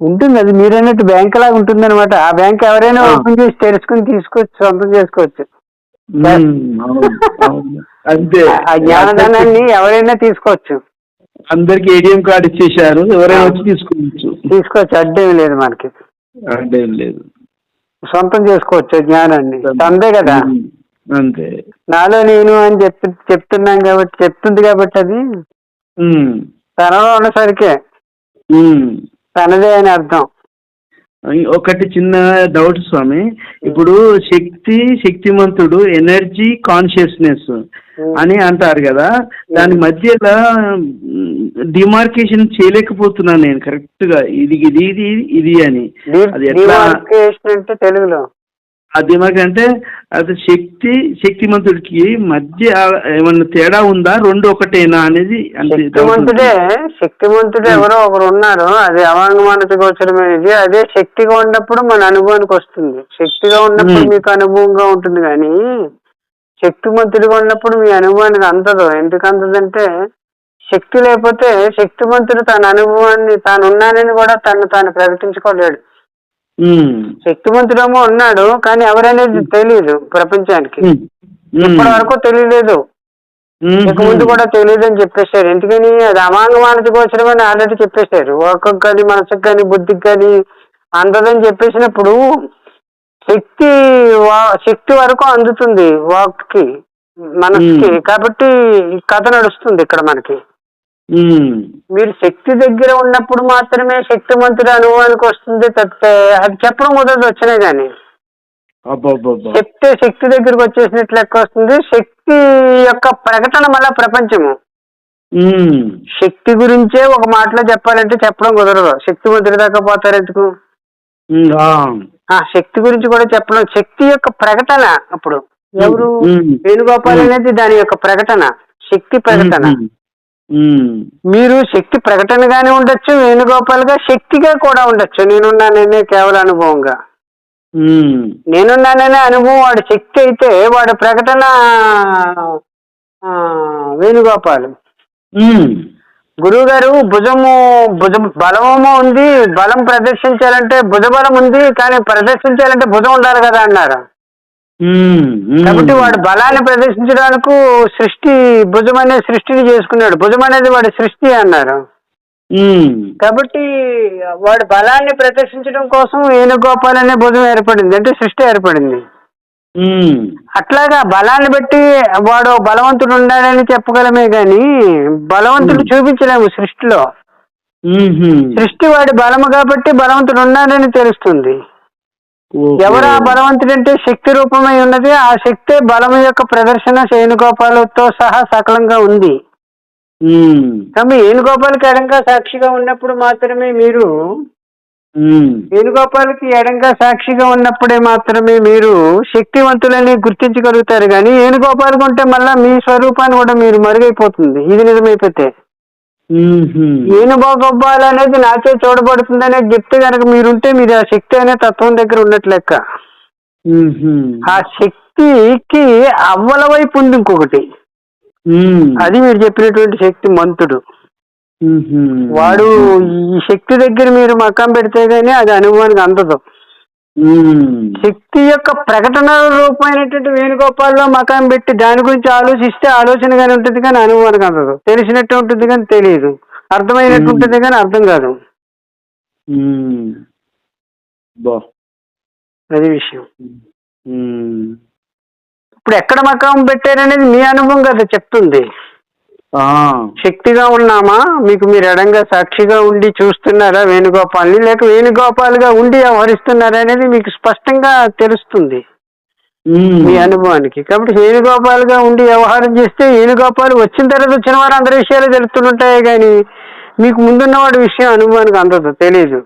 ఉంటుంది. అది మీరు అన్నట్టు బ్యాంక్ లాగా ఉంటుంది అనమాట ఆ బ్యాంక్ ఎవరైనా. ఓపెన్ చేసి తెరుచుకుని తీసుకోవచ్చు సొంతం చేసుకోవచ్చు. అంతే. ఆ జ్ఞానదానాన్ని ఎవరైనా తీసుకోవచ్చు. అందరికి ఏటీఎం కార్డు ఇచ్చేసారు ఎవరైనా వచ్చి తీసుకోవచ్చు. తీసుకోవచ్చు. అడ్డేం లేదు మనకి. ఏం లేదు. సొంతం చేసుకోవచ్చు జ్ఞానాన్ని. అంతే కదా? అంతే. నాలో నేను అని చెప్పి చెప్తున్నాం కాబట్టి చెప్తుంది కాబట్టి అది. తనలో ఉన్నసరికే. తనదే అని అర్థం. ఒకటి చిన్న డౌట్ స్వామి. ఇప్పుడు శక్తి శక్తిమంతుడు ఎనర్జీ కాన్షియస్నెస్ అని అంటారు కదా. దాని మధ్యలో డిమార్కేషన్ చేయలేకపోతున్నాను నేను. కరెక్ట్గా ఇది ఇది ఇది ఇది అని. అది ఎట్లా? అంటే తెలుగులో. డిమార్క్ అంటే అది శక్తి శక్తిమంతుడికి మధ్య ఏమన్నా తేడా ఉందా? రెండు ఒకటేనా అనేది శక్తిమంతుడే శక్తిమంతుడు ఎవరో ఒకరు ఉన్నారు. అది అవాంగమానత గోచరమైనది అదే శక్తిగా ఉన్నప్పుడు మన అనుభవానికి వస్తుంది. శక్తిగా ఉన్నప్పుడు. మీకు అనుభవంగా ఉంటుంది కానీ శక్తిమంతుడిగా ఉన్నప్పుడు మీ అనుభవానికి అందదు. ఎందుకు అందదంటే శక్తి లేకపోతే శక్తిమంతుడు తన అనుభవాన్ని తాను ఉన్నానని కూడా తను తాను ప్రకటించుకోలేడు. ఉమ్, శక్తిమంతుడేమో ఉన్నాడు కానీ ఎవరనేది తెలియదు ప్రపంచానికి. ఇప్పటి వరకు తెలియలేదు ఇక ముందు కూడా తెలియదు అని చెప్పేశారు. ఎందుకని? అది అమాంగ మానసిక గోచరం అని ఆల్రెడీ చెప్పేశారు. ఒక్కొక్క కానీ మనసుకు కానీ బుద్ధికి కానీ అందదని చెప్పేసినప్పుడు శక్తి శక్తి వరకు అందుతుంది వాక్కి మనసుకి. కాబట్టి కథ నడుస్తుంది ఇక్కడ మనకి. మీరు శక్తి దగ్గర ఉన్నప్పుడు మాత్రమే శక్తిమంతుడి అనుభవానికి వస్తుంది తప్పితే అది చెప్పడం కుదరదు వచ్చినాయి కానీ. చెప్తే శక్తి దగ్గరకు వచ్చేసినట్లు లెక్క వస్తుంది. శక్తి యొక్క ప్రకటన మళ్ళా ప్రపంచము. ఉమ్, శక్తి గురించే ఒక మాటలో చెప్పాలంటే చెప్పడం కుదరదు. శక్తి ముద్ర దాకా పోతారు ఎందుకు? ఉమ్, ఆ. శక్తి గురించి కూడా చెప్పడం. శక్తి యొక్క ప్రకటన అప్పుడు. ఎవరు? వేణుగోపాల్ అనేది దాని యొక్క ప్రకటన. శక్తి ప్రకటన. మీరు శక్తి ప్రకటనగానే ఉండొచ్చు వేణుగోపాల్గా శక్తిగా కూడా ఉండొచ్చు. నేనున్నాననే కేవల అనుభవంగా. నేనున్నాననే అనుభవం వాడి శక్తి అయితే వాడి ప్రకటన వేణుగోపాల్. గురువు గారు భుజము భుజం బలము ఉంది బలం ప్రదర్శించాలంటే భుజ బలం ఉంది కానీ ప్రదర్శించాలంటే భుజం ఉండాలి కదా అన్నారు. కాబట్టి వాడు బలాన్ని ప్రదర్శించడానికి సృష్టి భుజం అనే సృష్టిని చేసుకున్నాడు. భుజం అనేది వాడి సృష్టి అన్నారు. కాబట్టి వాడు బలాన్ని ప్రదర్శించడం కోసం వేణుగోపాల్ అనే భుజం ఏర్పడింది. అంటే సృష్టి ఏర్పడింది. అట్లాగా బలాన్ని బట్టి వాడు బలవంతుడు ఉండాలని చెప్పగలమే గాని బలవంతుడు చూపించలేము సృష్టిలో. సృష్టి వాడి బలము కాబట్టి బలవంతుడు ఉన్నాడని తెలుస్తుంది. ఎవరు ఆ బలవంతుడు అంటే శక్తి రూపమై ఉన్నది ఆ శక్తి బలము యొక్క ప్రదర్శన వేణుగోపాలతో సహా సకలంగా ఉంది. కాబట్టి వేణుగోపాలకి ఎడంగా సాక్షిగా ఉన్నప్పుడు మాత్రమే మీరు వేణుగోపాలకి ఎడంగా సాక్షిగా ఉన్నప్పుడే మాత్రమే మీరు శక్తివంతులని గుర్తించగలుగుతారు. కానీ వేణుగోపాలకు ఉంటే మళ్ళా మీ స్వరూపాన్ని కూడా మీరు మరుగైపోతుంది. ఇది నిజమైపోతే. ఉమ్, ఏనుగోపాలు అనేది నాచే చూడబడుతుంది అనేది చెప్తే కనుక మీరుంటే మీరు ఆ శక్తి అనే తత్వం దగ్గర ఉన్నట్లు లెక్క. ఉమ్, ఆ శక్తికి అవ్వల వైపు ఉంది ఇంకొకటి. అది మీరు చెప్పినటువంటి శక్తి మంతుడు. వాడు ఈ శక్తి దగ్గర మీరు మకం పెడితే గానీ అది అనుభవానికి అందదు. శక్తి యొక్క ప్రకటన రూపమైనటువంటి వేణుగోపాల్లో మకాం పెట్టి దాని గురించి ఆలోచిస్తే ఆలోచనగానే ఉంటుంది కానీ అనుభవానికి అందదు తెలిసినట్టు ఉంటుంది కానీ తెలియదు. అర్థమైనట్టు ఉంటుంది కానీ అర్థం కాదు. బా. అది విషయం. ఇప్పుడు ఎక్కడ మకాం పెట్టారనేది మీ అనుభవం కదా చెప్తుంది. శక్తిగా ఉన్నామా? మీకు మీరు ఎడంగా సాక్షిగా ఉండి చూస్తున్నారా వేణుగోపాల్ని? లేక వేణుగోపాల్గా ఉండి వ్యవహరిస్తున్నారా అనేది మీకు స్పష్టంగా తెలుస్తుంది. మీ అనుభవానికి. కాబట్టి వేణుగోపాల్గా ఉండి వ్యవహారం చేస్తే వేణుగోపాల్ వచ్చిన తర్వాత వచ్చిన వారు అందరి విషయాలు తెలుస్తుంటాయి కానీ మీకు ముందున్నవాడి విషయం అనుభవానికి అందదు తెలియదు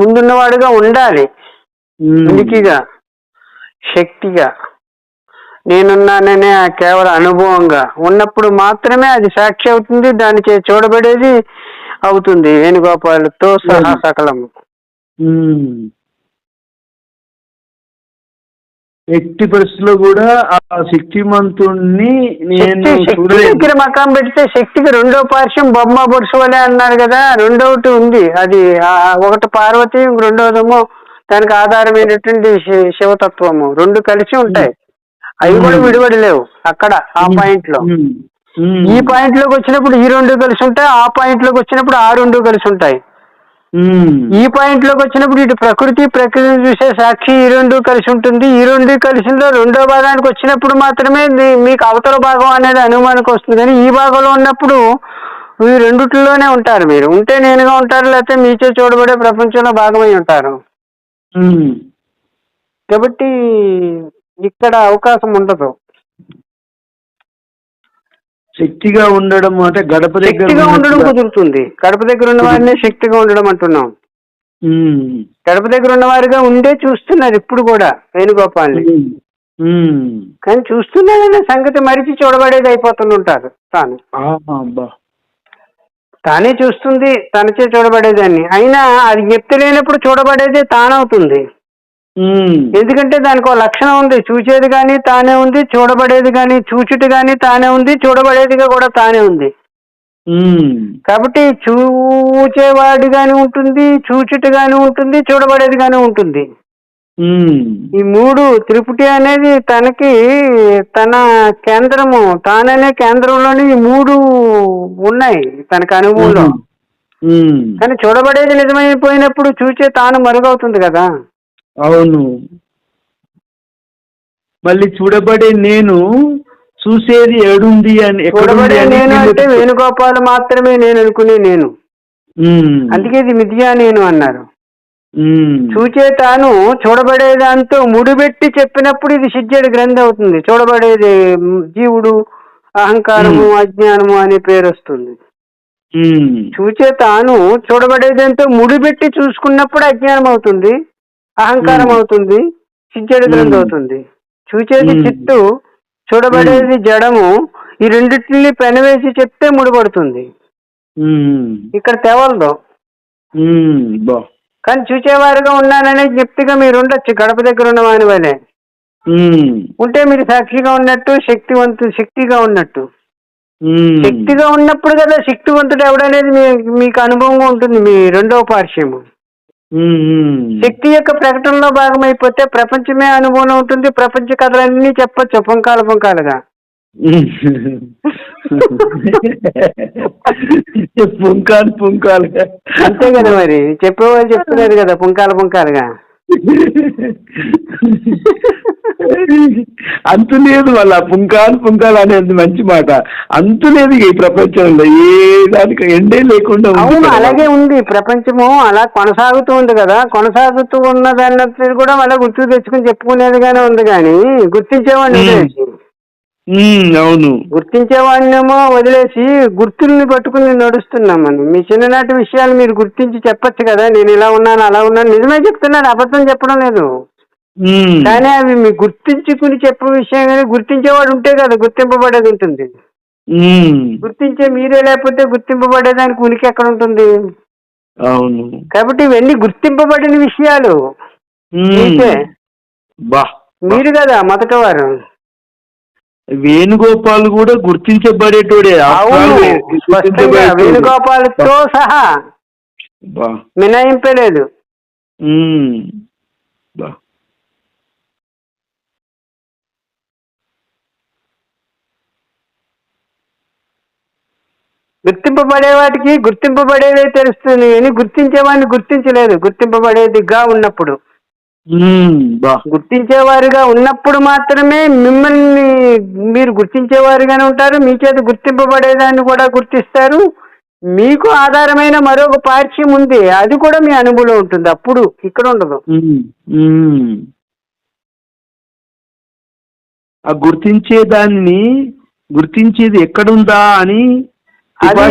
ముందున్నవాడుగా ఉండాలి. ఉనికిగా శక్తిగా. నేనున్నాననే ఆ కేవలం అనుభవంగా. ఉన్నప్పుడు మాత్రమే అది సాక్షి అవుతుంది దాని చే చూడబడేది అవుతుంది. వేణుగోపాలతో సహా సకలము. ఎట్టి పరిస్థితుల్లో కూడా ఆ శక్తిమంతుణ్ణి నేను దగ్గర మకాం పెడితే శక్తికి రెండో పార్శ్వం బొమ్మ వలె అన్నారు కదా రెండోటి ఉంది. అది ఒకటి పార్వతి రెండోదేమో దానికి ఆధారమైనటువంటి శివతత్వము. రెండు కలిసి ఉంటాయి. అవి కూడా మ్మ్. విడివడలేవు అక్కడ ఆ పాయింట్లో ఈ పాయింట్లోకి వచ్చినప్పుడు ఈ రెండు కలిసి ఉంటాయి ఆ పాయింట్లోకి వచ్చినప్పుడు ఆ రెండు కలిసి ఉంటాయి. ఈ పాయింట్లోకి వచ్చినప్పుడు ఇటు ప్రకృతి ప్రకృతిని చూసే సాక్షి ఈ రెండు కలిసి ఉంటుంది. ఈ రెండు కలిసిందో రెండో భాగానికి వచ్చినప్పుడు మాత్రమే మీకు అవతల భాగం అనేది అనుమానికి వస్తుంది. కానీ ఈ భాగంలో ఉన్నప్పుడు ఈ రెండిట్లోనే ఉంటారు మీరు. ఉంటే నేనుగా ఉంటారు లేకపోతే మీచే చూడబడే ప్రపంచంలో భాగమై ఉంటారు. కాబట్టి ఇక్కడ అవకాశం ఉండదు. శక్తిగా ఉండడం అంటే గడప దగ్గర శక్తిగా ఉండడం. కుదురుతుంది. కడప దగ్గర ఉన్న వారినే శక్తిగా ఉండడం అంటున్నాం. కడప దగ్గర ఉన్న వారిగా ఉండే చూస్తున్నారు ఇప్పుడు కూడా వేణుగోపాల్ని. కానీ చూస్తున్నాడనే సంగతి మరిచి చూడబడేది అయిపోతుంటారు తాను. తానే చూస్తుంది తనచే చూడబడేదాన్ని. అయినా అది చెప్తే లేనప్పుడు చూడబడేది తానవుతుంది. ఎందుకంటే దానికి ఒక లక్షణం ఉంది. చూసేది కానీ తానే ఉంది చూడబడేది కానీ చూచుట కానీ తానే ఉంది చూడబడేదిగా కూడా తానే ఉంది. ఉమ్, కాబట్టి చూచేవాడి గాని ఉంటుంది చూచుట గాని ఉంటుంది చూడబడేది గాని ఉంటుంది. ఉమ్, ఈ మూడు త్రిపుటి అనేది తనకి తన కేంద్రము తాననే కేంద్రంలోని ఈ మూడు ఉన్నాయి తనకు అనుభవంలో. కానీ చూడబడేది నిజమైపోయినప్పుడు చూచే తాను మరుగవుతుంది కదా. అవును. మళ్ళీ చూడబడే నేను చూసేది ఏడుంది అని చూడబడే నేను అంటే వేణుగోపాల్ మాత్రమే నేను అనుకునే నేను. అందుకే ఇది మిథ్యా నేను అన్నారు. చూచే తాను చూడబడే దాంతో ముడిపెట్టి చెప్పినప్పుడు ఇది సిద్ధేడు గ్రంథి అవుతుంది. చూడబడేది జీవుడు అహంకారము అజ్ఞానము అనే పేరు వస్తుంది. చూచే తాను చూడబడేదంతో ముడిపెట్టి చూసుకున్నప్పుడు అజ్ఞానం అవుతుంది అహంకారం. అవుతుంది మ్మ్. అవుతుంది. చూచేది. చిట్టు చూడబడేది జడము ఈ రెండింటిని పెనవేసి చెప్తే ముడిపడుతుంది. ఇక్కడ తెవలదు. కానీ చూచేవారుగా ఉన్నాననే జ్ఞప్తిగా మీరు ఉండొచ్చు గడప దగ్గర ఉన్న వాని వలె. ఉమ్, ఉంటే మీరు సాక్షిగా ఉన్నట్టు శక్తివంతు శక్తిగా ఉన్నట్టు. శక్తిగా ఉన్నప్పుడు కదా శక్తివంతుడు ఎవడనేది మీకు అనుభవంగా ఉంటుంది మీ రెండవ పార్శ్వము. శక్తి యొక్క ప్రకటనలో భాగమైపోతే ప్రపంచమే అనుభవం ఉంటుంది ప్రపంచ కథలన్నీ చెప్పొచ్చు పుంకాలు పుంకాలుగా. పుంకాలు పుంకాలు అంతే కదా మరి చెప్పేవాళ్ళు చెప్తున్నారు కదా పుంకాలు పుంకాలుగా. అంతు లేదు వాళ్ళ పుంకాలు పుంకాలు అనేది మంచి మాట. అంతు లేదు ఈ ప్రపంచంలో. ఏ దానికి ఎండే లేకుండా అవును. అలాగే ఉంది. ప్రపంచము అలా కొనసాగుతూ ఉంది కదా. కొనసాగుతూ ఉన్నదన్నది కూడా మళ్ళీ గుర్తు తెచ్చుకుని చెప్పుకునేదిగానే ఉంది కానీ గుర్తించేవాడిని అవును. గుర్తించేవాడినేమో వదిలేసి గుర్తుల్ని పట్టుకుని నడుస్తున్నాం మనం మీ చిన్ననాటి విషయాలు మీరు గుర్తించి చెప్పొచ్చు కదా నేను ఇలా ఉన్నాను అలా ఉన్నాను. నిజమే చెప్తున్నాను అబద్ధం చెప్పడం లేదు. కానీ అవి మీ గుర్తించుకుని చెప్పే విషయం కానీ గుర్తించేవాడు ఉంటే కదా గుర్తింపబడేది ఉంటుంది. గుర్తించే మీరే లేకపోతే గుర్తింపబడేదానికి ఉనికి ఎక్కడ ఉంటుంది? అవును. కాబట్టి ఇవన్నీ గుర్తింపబడిన విషయాలు. మీరు కదా మొదట వారు వేణుగోపాల్ కూడా గుర్తించబడేటోడే. వేణుగోపాలతో సహా బా. మినహాయింపే లేదు ఉమ్, బా. గుర్తింపబడే వాటికి గుర్తింపబడేదే తెలుస్తుంది అని గుర్తించేవాడిని గుర్తించలేదు. గుర్తింపబడేదిగా ఉన్నప్పుడు. గుర్తించేవారుగా ఉన్నప్పుడు మాత్రమే మిమ్మల్ని మీరు గుర్తించేవారుగానే ఉంటారు మీ చేత గుర్తింపబడేదాన్ని కూడా గుర్తిస్తారు. మీకు ఆధారమైన మరొక పార్శ్యం ఉంది అది కూడా మీ అనుభవంలో ఉంటుంది అప్పుడు ఇక్కడ ఉండదు. ఆ గుర్తించే దాన్ని గుర్తించేది ఎక్కడుందా అని అది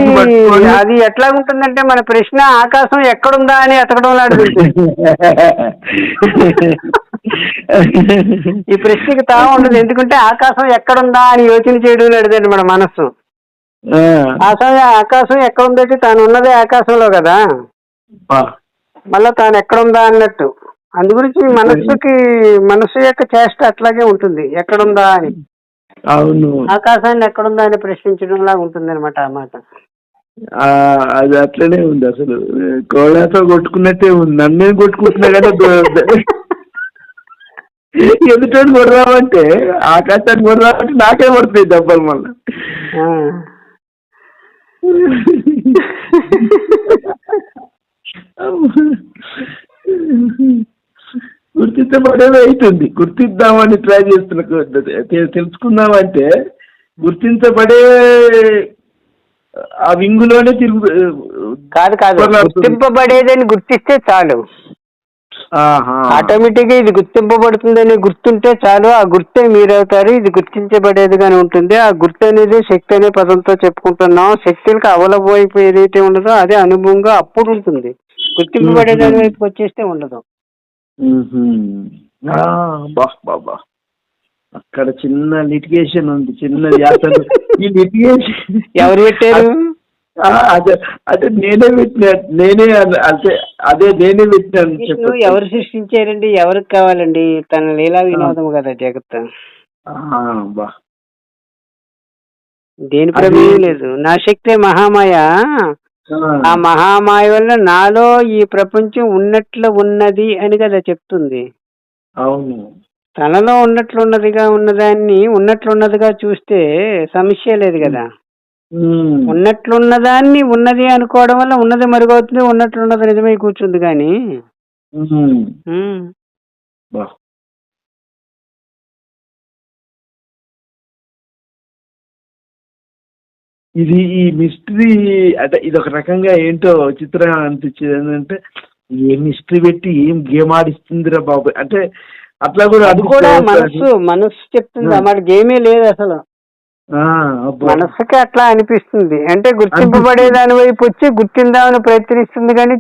అది ఎట్లా ఉంటుందంటే మన ప్రశ్న ఆకాశం ఎక్కడుందా అని ఎతకడం లాంటిది. ఈ ప్రశ్నకి తా ఉండదు. ఎందుకంటే ఆకాశం ఎక్కడుందా అని యోచన చేయడం లాంటిదండి మన మనస్సు. ఆ, ఆకాశం ఆకాశం ఎక్కడ ఉందంటే తాను ఉన్నదే ఆకాశంలో కదా. మళ్ళా తాను ఎక్కడుందా అన్నట్టు. అందు గురించి మనస్సుకి మనస్సు యొక్క చేష్ట అట్లాగే ఉంటుంది. ఎక్కడుందా అని. అవును. ఆకాశాన్ని ఎక్కడుందా అని ప్రశ్నించడం లాగా ఉంటుంది అనమాట ఆ మాట అది అట్లనే ఉంది అసలు. కోళ్ళతో కొట్టుకున్నట్టే ఉంది. నన్నే కొట్టుకుంటున్నా కానీ దో- ఎదుటోడు కొడరామంటే ఆకాశాన్ని కొడరామంటే నాకే పడుతుంది దెబ్బలు మళ్ళీ. ఆ. గుర్తించబడేది అవుతుంది గుర్తిద్దామని ట్రై చేస్తున్న తెలుసుకుందామంటే గుర్తించబడే ఆ వింగులోనే తిరుగు కాదు కాదు. గుర్తింపబడేదని గుర్తిస్తే చాలు. ఆటోమేటిక్గా ఇది గుర్తింపబడుతుందని గుర్తుంటే చాలు. ఆ గుర్తే మీరవుతారు. ఇది గుర్తించబడేదిగానే ఉంటుంది. ఆ గుర్తు అనేది శక్తి అనే పదంతో చెప్పుకుంటున్నాం. శక్తులకు అవలబోయిపోయి ఏదైతే ఉండదో అదే అనుభవంగా అప్పుడు ఉంటుంది. గుర్తింపబడేదాని వైపుకి వచ్చేస్తే ఉండదు. అక్కడ చిన్న లిటిగేషన్ ఉంది చిన్నది అసలు ఈ లిటిగేషన్ ఎవరు పెట్టారు? అదే అదే నేనే పెట్టిన నేనే అంటే అదే నేనే పెట్టినాను. ఎవరు సృష్టించారండి? ఎవరికి కావాలండి? తన లీలా వినోదం కదా జగత్ బా. దేని ప్రమేయం లేదు. నా శక్తే మహామాయ. ఆ. మహామాయ వల్ల నాలో ఈ ప్రపంచం ఉన్నట్లు ఉన్నది అని కదా చెప్తుంది. అవును. తనలో ఉన్నట్లున్నదిగా ఉన్నదాన్ని ఉన్నట్లున్నదిగా చూస్తే సమస్య లేదు కదా. ఉన్నట్లున్నదాన్ని ఉన్నది అనుకోవడం వల్ల ఉన్నది మరుగవుతుంది ఉన్నట్లున్నది నిజమై కూర్చుంది కానీ. ఇది ఈ మిస్టరీ అంటే ఇది ఒక రకంగా ఏంటో చిత్రంగా అనిపించేది ఏంటంటే ఏ మిస్టరీ పెట్టి ఏం గేమ్ ఆడిస్తుందిరా బాబు అంటే అట్లా కూడా అది కూడా. మనస్సు మనస్సు చెప్తుంది. అన్నమాట గేమే లేదు అసలు. మనస్సుకి అట్లా అనిపిస్తుంది అంటే గుర్తింపబడే దాని వైపు వచ్చి గుర్తిందామని ప్రయత్నిస్తుంది కానీ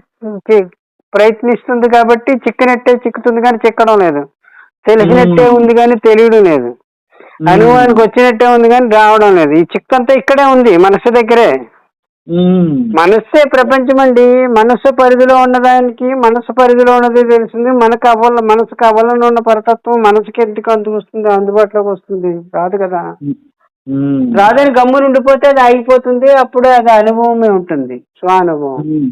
ప్రయత్నిస్తుంది కాబట్టి చిక్కనట్టే చిక్కుతుంది కానీ చిక్కడం లేదు తెలిసినట్టే. ఉంది కానీ తెలియడం లేదు. అనుభవానికి వచ్చినట్టే ఉంది కానీ రావడం లేదు. ఈ చిక్కంతా ఇక్కడే ఉంది మనస్సు దగ్గరే. మనస్సే ప్రపంచం అండి. మనస్సు పరిధిలో ఉన్నదానికి మనస్సు పరిధిలో ఉన్నది తెలిసింది. మనకు అవ్వాల మనసుకు అవ్వాలని ఉన్న పరతత్వం మనసుకి ఎందుకు అందుకు వస్తుంది అందుబాటులోకి వస్తుంది? రాదు కదా. రాదని గమ్మున ఉండిపోతే అది ఆగిపోతుంది. అప్పుడు అది అనుభవమే ఉంటుంది. స్వానుభవం.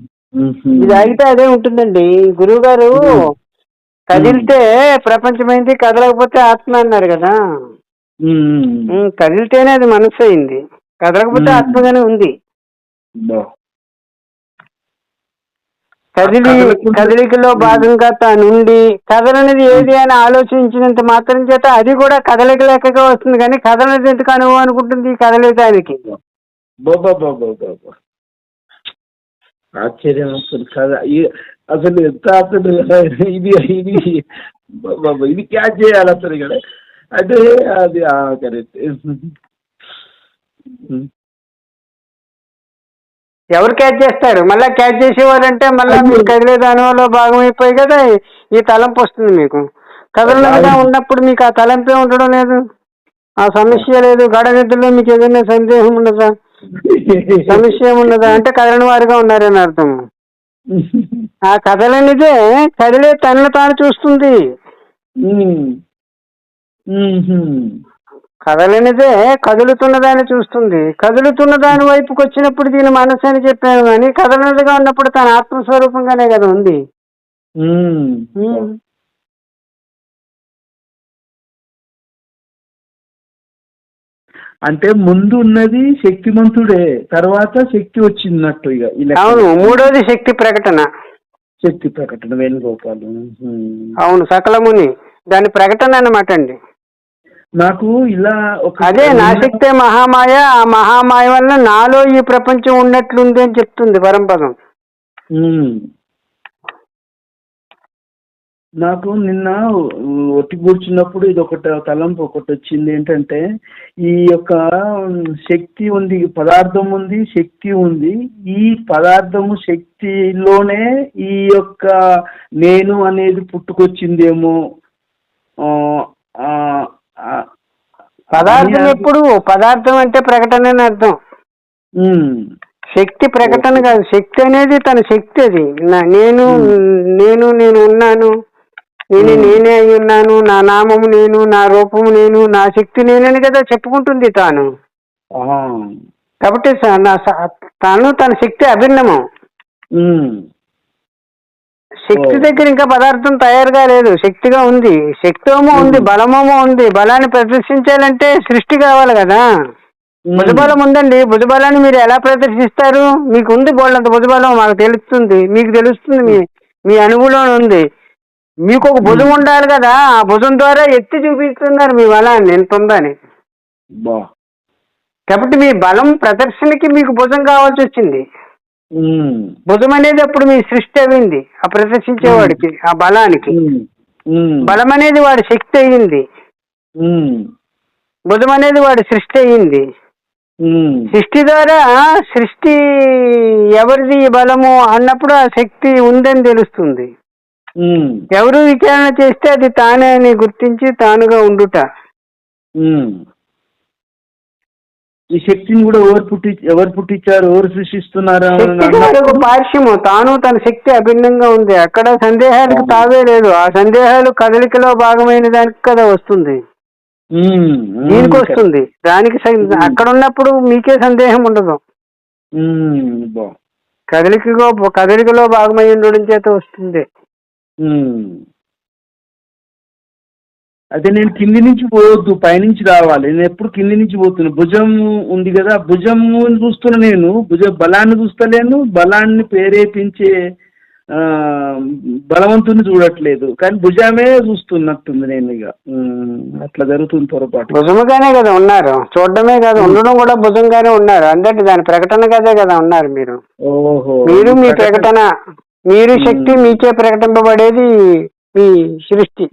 ఇది ఆగితే అదే ఉంటుందండి. గురువు గారు. కదిలితే ప్రపంచమైంది కదలకపోతే ఆత్మ అన్నారు కదా. కదిలితేనే అది మనసు అయింది. కదలకపోతే. ఆత్మగానే ఉంది. కదిలి కదలికలో భాగంగా తానుండి కదలనిది ఏది అని ఆలోచించినంత మాత్రం చేత అది కూడా కదలిక లెక్కగా వస్తుంది. కానీ కదలనిది ఎందుకు అనుభవం అనుకుంటుంది కదలేదానికి ఆశ్చర్యం అసలు కదా. అసలు ఎంత అసలు ఇది ఇది. ఇది క్యాచ్ చేయాలి అసలు ఇక్కడ అంటే అది కరెక్ట్ ఎవరు క్యాచ్ చేస్తారు? మళ్ళీ క్యాచ్ చేసేవారంటే మళ్ళీ మీరు కదిలే దానిలో భాగం అయిపోయి కదా ఈ- తలంపు వస్తుంది మీకు. కదలనగా ఉన్నప్పుడు మీకు ఆ తలంపే ఉండడం లేదు. ఆ సమస్య లేదు. గడ నిద్రలో మీకు ఏదైనా సందేహం ఉండదా సమస్య ఏముండదా అంటే కదలని వారిగా ఉన్నారని అర్థం. ఆ కదలనిదే కదిలే తనను తాను చూస్తుంది. కదలనిదే కదులుతున్న దాన్ని చూస్తుంది. కదులుతున్న దాని వైపుకి వచ్చినప్పుడు దీని మనసు అని చెప్పాను కానీ కదలనిదిగా ఉన్నప్పుడు తన ఆత్మస్వరూపంగానే కదా ఉంది. అంటే ముందు ఉన్నది శక్తిమంతుడే తర్వాత శక్తి వచ్చిందన్నట్టు ఇక. అవును మూడోది శక్తి ప్రకటన. శక్తి ప్రకటన వేణుగోపాలు. అవును సకలముని. దాని ప్రకటన అన్నమాట అండి. నాకు ఇలా ఒక అదే నా శక్తే మహామాయ ఆ మహామాయ వల్ల నాలో ఈ ప్రపంచం ఉన్నట్లుంది అని చెప్తుంది పరంపదం. నాకు నిన్న ఒట్టి కూర్చున్నప్పుడు ఇది ఒకటి తలంపు ఒకటి వచ్చింది ఏంటంటే ఈ యొక్క శక్తి ఉంది పదార్థం ఉంది శక్తి ఉంది ఈ పదార్థము శక్తిలోనే ఈ యొక్క నేను అనేది పుట్టుకొచ్చిందేమో పదార్థం ఎప్పుడు? పదార్థం అంటే ప్రకటన అని అర్థం. శక్తి ప్రకటన కాదు. శక్తి అనేది తన శక్తి అది. నేను నేను నేను ఉన్నాను. నేను. నేనే అయి ఉన్నాను. నా నామము నేను నా రూపము నేను నా శక్తి నేనని కదా చెప్పుకుంటుంది తాను. కాబట్టి తాను తన శక్తి అభిన్నము. శక్తి. దగ్గర ఇంకా పదార్థం తయారుగా లేదు. శక్తిగా ఉంది. శక్తోమో ఉంది మ్మ్. బలమేమో ఉంది. బలాన్ని ప్రదర్శించాలంటే సృష్టి కావాలి కదా. భుజబలం ఉందండి. భుజబలాన్ని మీరు ఎలా ప్రదర్శిస్తారు? మీకు ఉంది బోళ్ళంత భుజబలం మాకు తెలుస్తుంది. మీకు తెలుస్తుంది మీ మీ అనుగుణంలో ఉంది. మీకు ఒక భుజం ఉండాలి కదా. ఆ భుజం ద్వారా ఎత్తి చూపిస్తున్నారు మీ బలాన్ని. ఎంత ఉందని. కాబట్టి మీ బలం ప్రదర్శనకి మీకు భుజం కావాల్సి వచ్చింది. భుజం అనేది అప్పుడు మీ సృష్టి అయింది ఆ ప్రదర్శించేవాడికి ఆ బలానికి. బలం అనేది వాడి శక్తి అయ్యింది ఉమ్. భుజం అనేది వాడి సృష్టి అయ్యింది ఉమ్. సృష్టి ద్వారా సృష్టి ఎవరిది బలము అన్నప్పుడు ఆ శక్తి ఉందని తెలుస్తుంది. ఎవరు విచారణ చేస్తే అది తానే అని గుర్తించి తానుగా ఉండుట. ఈ శక్తిని కూడా ఎవరు పుట్టి ఎవరు పుట్టించారు ఎవరు సృష్టిస్తున్నారు పార్శ్వము. తాను తన శక్తి అభిన్నంగా ఉంది. అక్కడ సందేహాలకు తావే లేదు. ఆ సందేహాలు కదలికలో భాగమైన దానికి కదా వస్తుంది. దీనికి వస్తుంది. దానికి అక్కడ ఉన్నప్పుడు మీకే సందేహం ఉండదు. కదలికలో కదలికలో భాగమై ఉండడం చేత వస్తుంది. అదే నేను కింది నుంచి పోవద్దు పైనుంచి రావాలి. నేను ఎప్పుడు కింది నుంచి పోతున్నా. భుజం ఉంది కదా భుజం చూస్తున్నా నేను. భుజ బలాన్ని చూస్తలేను. బలాన్ని ప్రేరేపించే బలవంతుని చూడట్లేదు. కానీ భుజమే చూస్తున్నట్టుంది నేను ఇక. అట్లా జరుగుతుంది పొరపాటు. భుజముగానే కదా ఉన్నారు. చూడడమే కదా ఉండడం కూడా భుజంగానే ఉన్నారు. అందరికి దాని ప్రకటన కదే కదా ఉన్నారు మీరు. ఓహో మీరు మీ ప్రకటన. మీరు శక్తి మీకే ప్రకటింపబడేది మీ సృష్టి.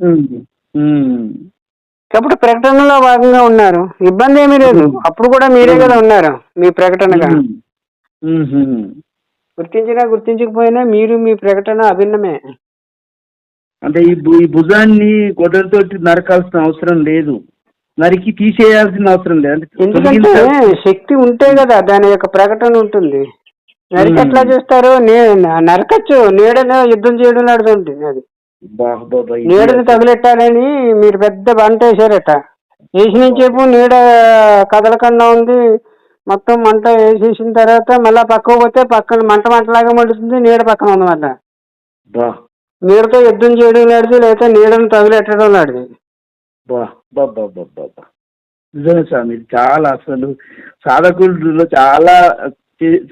కాబట్టి ప్రకటనలో భాగంగా ఉన్నారు. ఇబ్బంది ఏమీ లేదు. అప్పుడు కూడా మీరే కదా ఉన్నారు మీ ప్రకటనగా. గుర్తించినా గుర్తించకపోయినా మీరు మీ ప్రకటన అభిన్నమే. అంటే ఈ భుజాన్ని గొడ్డలతోటి నరకాల్సిన అవసరం లేదు. నరికి తీసేయాల్సిన అవసరం లేదు. ఎందుకంటే శక్తి ఉంటే కదా దాని యొక్క ప్రకటన ఉంటుంది. నరికి. ఎట్లా చేస్తారు నే- నరకచ్చు. నీడను యుద్ధం చేయడం నడుతుంది అది. నీడని తగిలెట్టాలని మీరు పెద్ద బంట వేసారట వేసినంచేపు నీడ కదలకుండా ఉంది. మొత్తం మంట వేసేసిన తర్వాత మళ్ళా పక్కకు పోతే పక్కన మంట మంటలాగా మండుతుంది నీడ పక్కన ఉంది మళ్ళా. బా, నీడతో యుద్ధం చేయడం లాంటిది లేకపోతే నీడను తగిలెట్టడం లాంటిది. బా, బా, బా, బా, బా, బా. నిజమే స్వామి చాలా అసలు సాధకుల్లో చాలా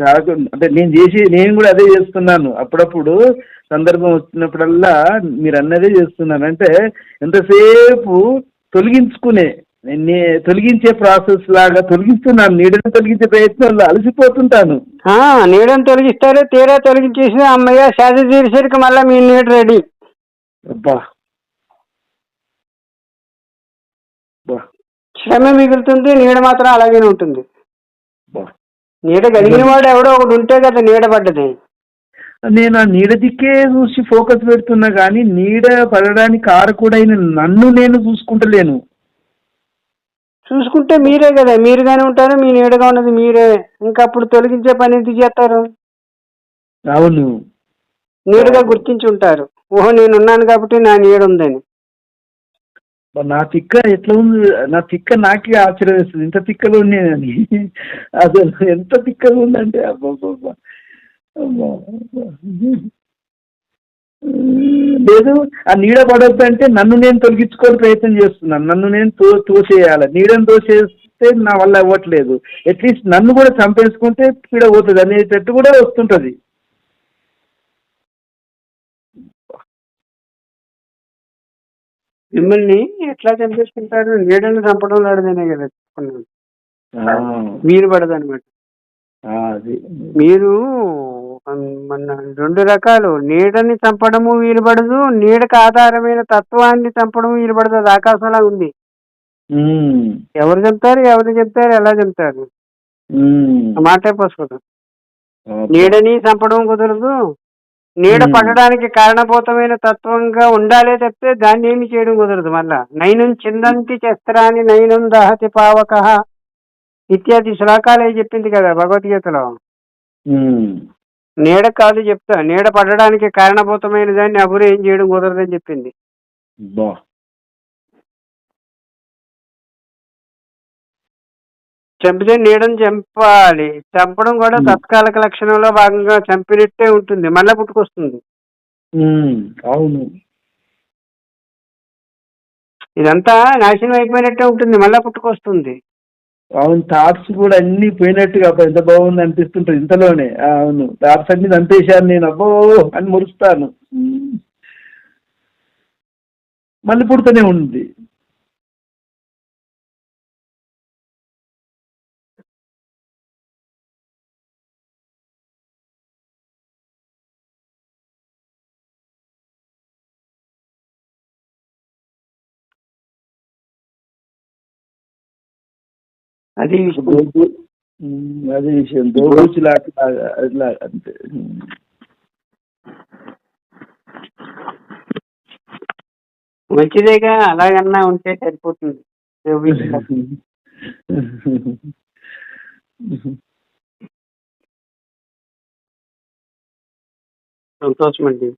సాధకులు అంటే నేను చేసి నేను కూడా అదే చేస్తున్నాను. అప్పుడప్పుడు సందర్భం వచ్చినప్పుడల్లా మీరు అన్నదే చేస్తున్నాను అంటే ఎంతసేపు తొలగించుకునే నే- తొలగించే ప్రాసెస్ లాగా తొలగిస్తున్నాను నీడను తొలగించే ప్రయత్నంలో అలసిపోతుంటాను. నీడను తొలగిస్తారు తీరా తొలగించేసి అమ్మయ్య శాది తీరేసరికి మళ్ళీ మీ నీడ రెడీ. అబ్బా. శ్రమ మిగులుతుంది నీడ మాత్రం అలాగే ఉంటుంది. నీడ కలిగిన వాడు ఎవడో ఒకడు ఉంటే కదా నీడ పడ్డది. నేను ఆ నీడ దిక్కే చూసి ఫోకస్ పెడుతున్నా కానీ నీడ పడడానికి కారకుడైన నన్ను నేను చూసుకుంటలేను. చూసుకుంటే మీరే కదా మీరుగానే ఉంటారు మీ నీడగా ఉన్నది మీరే. ఇంకా అప్పుడు తొలగించే పని ఎందుకు చేస్తారు? అవును. నీడగా గుర్తించి ఉంటారు. ఓహో నేను ఉన్నాను కాబట్టి నా నీడ ఉందని. నా తిక్క ఎట్లా ఉంది? నా తిక్క నాకే ఆశ్చర్యం వేస్తుంది. ఇంత తిక్కలు ఉన్నాయని అసలు ఎంత తిక్కగా ఉందంటే అబ్బా. లేదు ఆ నీడ పడొద్దు అంటే నన్ను నేను తొలగించుకొని ప్రయత్నం చేస్తున్నాను. నన్ను నేను తో తోసేయాలి. నీడను తోసేస్తే నా వల్ల అవ్వట్లేదు. అట్లీస్ట్ నన్ను కూడా చంపేసుకుంటే పీడ పోతుంది అనేటట్టు కూడా వస్తుంటది. మిమ్మల్ని ఎట్లా చంపేసుకుంటారు? నీడను చంపడం లాడదనే కదా చెప్పుకున్నాను. మీరు పడదనమాట మీరు మన రెండు రకాలు. నీడని చంపడము వీలు పడదు నీడకు ఆధారమైన తత్వాన్ని చంపడం వీలు పడదు అది ఆకాశంలా ఉంది. ఎవరు చెప్తారు ఎవరు చెప్తారు ఎలా చెప్తారు? మాటే పోసుకోదు. ఓకే. నీడని చంపడం కుదరదు. నీడ. పడడానికి కారణభూతమైన తత్వంగా ఉండాలే తప్పితే దాన్ని ఏమి చేయడం కుదరదు మళ్ళా. నైనం చిందంతి చేస్తరాని నైనం దహతి పావక. ఇత్యాది శ్లోకాలే చెప్పింది కదా భగవద్గీతలో. నీడ కాదు చెప్తా. నీడ పడడానికి కారణభూతమైన దాన్ని ఎవరు ఏం చేయడం కుదరదని చెప్పింది. బా. చంపితే నీడని చంపాలి. చంపడం కూడా. తత్కాలిక లక్షణంలో భాగంగా చంపినట్టే ఉంటుంది. మళ్ళీ పుట్టుకొస్తుంది. అవును. ఇదంతా నాశనం అయిపోయినట్టే ఉంటుంది. మళ్ళీ పుట్టుకొస్తుంది. అవును థాట్స్ కూడా అన్ని పోయినట్టుగా అబ్బా ఎంత బాగుంది అనిపిస్తుంటుంది ఇంతలోనే. అవును. థాట్స్ అన్ని చంపేశాను నేను అబ్బో అని మురుస్తాను. మళ్ళీ పుడుతూనే ఉంది. అది అదే విషయం. అట్లా అంతే. మంచిదేగా అలాగన్నా ఉంటే సరిపోతుంది. సంతోషం అండి